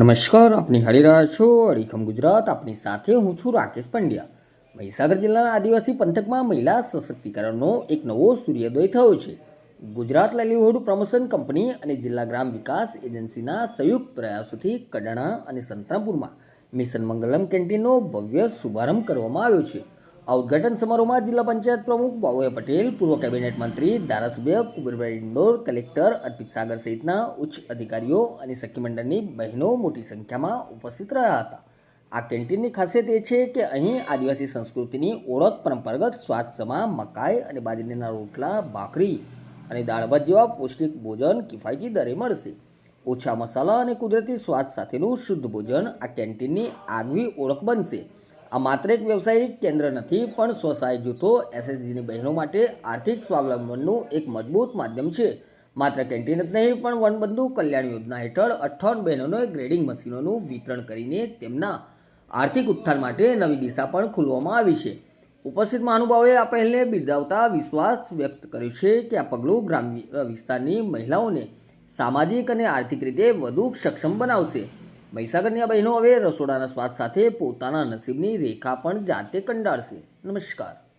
નમસ્કાર, આપની હારી છો અડીખમ ગુજરાત. આપની સાથે હું છું રાકેશ પંડ્યા. મહીસાગર જિલ્લાના આદિવાસી પંથકમાં મહિલા સશક્તિકરણનો એક નવો સૂર્યોદય થયો છે. ગુજરાત લાઇવલીહુડ પ્રમોશન કંપની અને જિલ્લા ગ્રામ વિકાસ એજન્સીના સંયુક્ત પ્રયાસોથી કડાણા અને સંતરાપુરમાં મિશન મંગલમ કેન્ટીનનો ભવ્ય શુભારંભ કરવામાં આવ્યો છે. આ ઉદઘાટન સમારોહમાં જિલ્લા પંચાયત પ્રમુખ બાબુભાઈ પટેલ, પૂર્વ કેબિનેટ મંત્રી, ધારાસભ્ય કુબેરભાઈ ઇન્ડોર કલેક્ટર અર્પિત સાગર સહિતના ઉચ્ચ અધિકારીઓ અને સખી બહેનો મોટી સંખ્યામાં ઉપસ્થિત રહ્યા હતા. આ કેન્ટીનની ખાસિયત એ છે કે અહીં આદિવાસી સંસ્કૃતિની ઓળખ પરંપરાગત સ્વાસ્થ્યમાં મકાઈ અને બાજરીના રોટલા, ભાખરી અને દાળ ભાત જેવા પૌષ્ટિક ભોજન કિફાયતી દરે મળશે. ઓછા મસાલા અને કુદરતી સ્વાદ સાથેનું શુદ્ધ ભોજન આ કેન્ટીનની આગવી ઓળખ બનશે. આ માત્ર એક વ્યવસાયિક કેન્દ્ર નથી, પણ સ્વસહાય જૂથો, એસએસજીની બહેનો માટે આર્થિક સ્વાવલંબનનું એક મજબૂત માધ્યમ છે. માત્ર કેન્ટીન જ નહીં, પણ વનબંધુ કલ્યાણ યોજના હેઠળ અઠ્ઠાવન બહેનોને ગ્રેડિંગ મશીનોનું વિતરણ કરીને તેમના આર્થિક ઉત્થાન માટે નવી દિશા પણ ખોલવામાં આવી છે. ઉપસ્થિત મહાનુભાવોએ આ પહેલને બિરદાવતા વિશ્વાસ વ્યક્ત કર્યો છે કે આ પગલું ગ્રામ્ય વિસ્તારની મહિલાઓને સામાજિક અને આર્થિક રીતે વધુ સક્ષમ બનાવશે. મહીસાગરની આ બહેનો હવે રસોડાના સ્વાદ સાથે પોતાના નસીબની રેખા પણ જાતે કંડાળશે. નમસ્કાર.